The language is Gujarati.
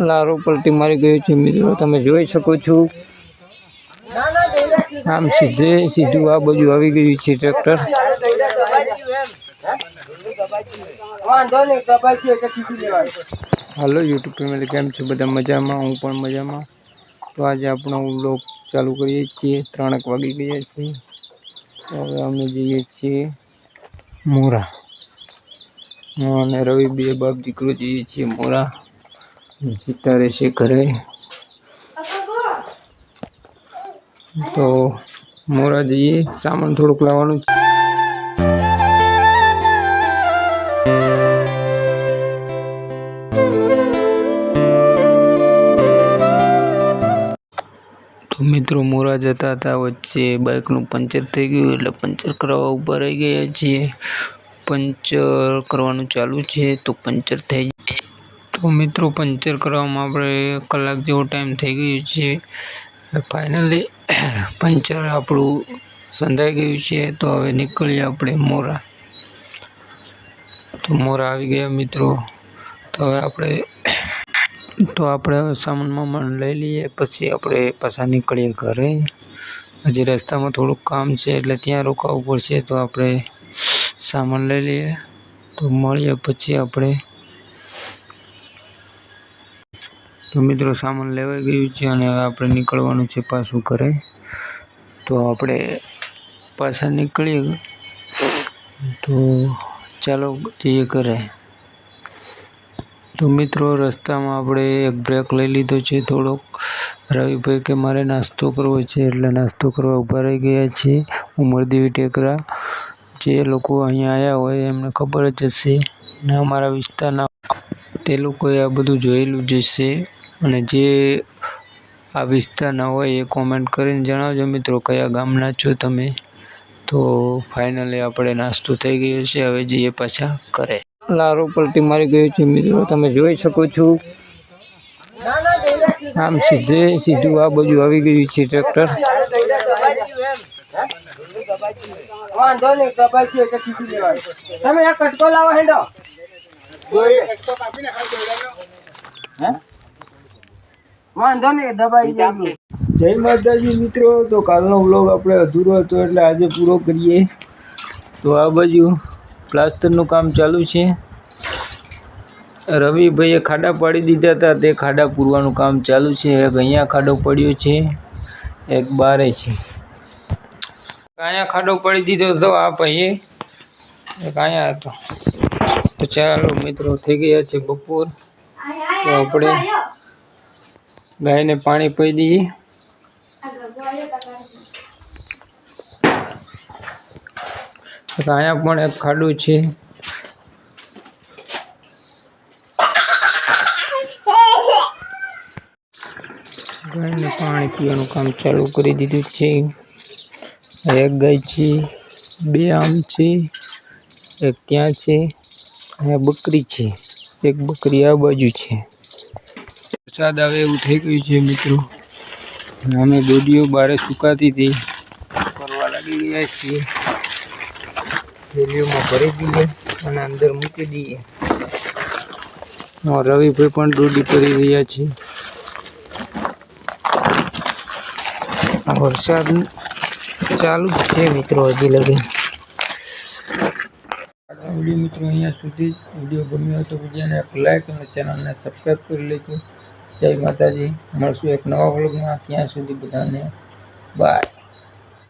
લારો પલટી મારી ગયો છે, મિત્રો. તમે જોઈ શકો છો. આમ સીધે સીધું આ બાજુ આવી ગયું છે ટ્રેક્ટર. હાલો યુટ્યુબ ફેમિલી કેમ છો? બધા મજામાં? હું પણ મજામાં. તો આજે આપણો બ્લોગ ચાલુ કરીએ છીએ. ત્રણેક વાગી ગયા છીએ તો હવે અમે જઈએ છીએ મોરા. અને રવિ બે બાપ દીકરો જઈએ છીએ મોરા. સીતા રહેશે ઘરે. તો મોરા જઈએ સામાન થોડુંક લાવવાનું છે. તો મિત્રો મોરા જતા હતા વચ્ચે બાઇકનું પંચર થઈ ગયું એટલે પંચર કરાવવા ઊભા રહી ગયા છીએ. પંચર કરવાનું ચાલુ છે તો પંચર થઈ તો મિત્રો પંચર કરવામાં આપણે કલાક જેવો ટાઈમ થઈ ગયો છે. ફાઇનલી પંચર આપણું સંધાઈ ગયું છે. તો હવે નીકળીએ આપણે મોરા. તો મોરા આવી ગયા મિત્રો. તો હવે આપણે તો આપણે હવે સામાનમાં મન લઈ લઈએ. પછી આપણે પાછા નીકળીએ ઘરે. હજી રસ્તામાં થોડુંક કામ છે એટલે ત્યાં રોકાવું પડશે. તો આપણે સામાન લઈ લઈએ. તો મળીએ પછી આપણે. તો મિત્રો સામાન લેવાઈ ગયું છે અને હવે આપણે નીકળવાનું છે પાછું ઘરે. તો આપણે પાછા નીકળીએ. તો ચાલો જઈએ ઘરે. તો મિત્રો રસ્તામાં આપણે એક બ્રેક લઈ લીધો છે થોડોક. રવિભાઈ કે મારે નાસ્તો કરવો છે એટલે નાસ્તો કરવા ઊભા રહી ગયા છે ઉમરદેવી ટેકરા. જે લોકો અહીંયા આવ્યા હોય એમને ખબર જ હશે ને અમારા વિસ્તારના તે લોકોએ આ બધું જોયેલું જ હશે. અને જે આ વિસ્તારના હોય એ કોમેન્ટ કરીને જણાવજો મિત્રો કયા ગામના છો તમે. તો ફાઇનલી આપણે નાસ્તો થઈ ગયો છે. હવે જઈએ પાછા કરે લારો પલટી મારી ગયો છે મિત્રો. તમે જોઈ શકો છો. આમ સીધે સીધું આ બાજુ આવી ગયું છે ટ્રેક્ટર. વાંધો નહીં દબાઈ છે એટલે કીધું લેવાય તમે આ કટકો લાવો હેડો હે? વાંધો નહીં દબાઈ જાય જય માતાજી મિત્રો તો કાલનો વ્લોગ આપણે અધૂરો હતો એટલે આજે પૂરો કરીએ. તો આ બાજુ પ્લાસ્ટરનું કામ ચાલુ છે. રવિભાઈએ ખાડા પાડી દીધા હતા તે ખાડા પૂરવાનું કામ ચાલુ છે. એક અહીંયા ખાડો પડ્યો છે એક બારે છે. અહીંયા ખાડો પડી દીધો હતો આ ભાઈએ. એક અહીંયા હતો. તો ચાલો મિત્રો થઈ ગયા છે બપોર. તો આપણે ગાયને પાણી પી દઈએ અહીંયા પણ એક ખાડું છે. ગાયને પાણી પીવાનું કામ ચાલુ કરી દીધું છે. એક ગાય છે, બે આમ છે, એક ત્યાં છે, અહીંયા બકરી છે. એક બકરી આ બાજુ છે. વરસાદ આવે એવું થઈ ગયું છે મિત્રો. અમે દોડીઓ બારે સુકાતી હતી. ફરવા લાગી ગયા છીએ. રેલીઓમાં ભરી દઈએ અને અંદર મૂકી દઈએ રવિભાઈ પણ દોડી કરી રહ્યા છે વરસાદ ચાલુ છે મિત્રો હજી લગી. મિત્રો અહીંયા સુધી. વીડિયો ગમ્યો હોય તો વિડીયોને એક લાઈક અને ચેનલને સબસ્ક્રાઈબ કરી લેજો. જય માતાજી. મળશું એક નવા વ્લોગમાં. ત્યાં સુધી બધાને બાય